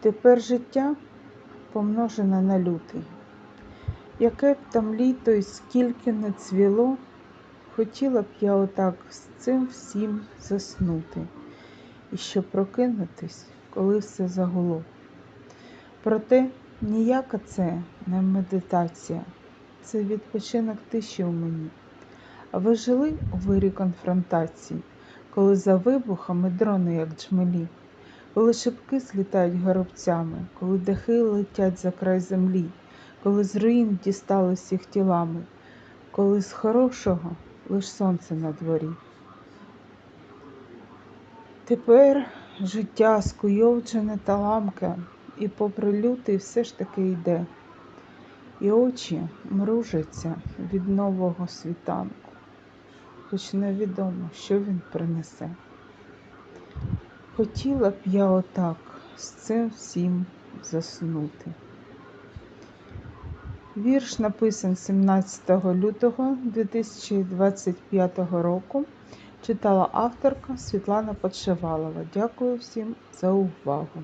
Тепер життя помножене на лютий. Яке б там літо й скільки не цвіло, хотіла б я отак з цим всім заснути, і щоб прокинутись, коли все загуло. Проте ніяка це не медитація, це відпочинок тиші у мені. А ви жили у вирі конфронтації, коли за вибухами дрони, як джмелі, коли шибки злітають горобцями, коли дахи летять за край землі, коли з руїн дістались їх тілами, коли з хорошого лиш сонце на дворі. Тепер життя скуйовджене та ламке, і попри лютий все ж таки йде, і очі мружаться від нового світанку, хоч невідомо, що він принесе. Хотіла б я отак з цим всім заснути. Вірш написан 17 лютого 2025 року. Читала авторка Світлана Подшивалова. Дякую всім за увагу.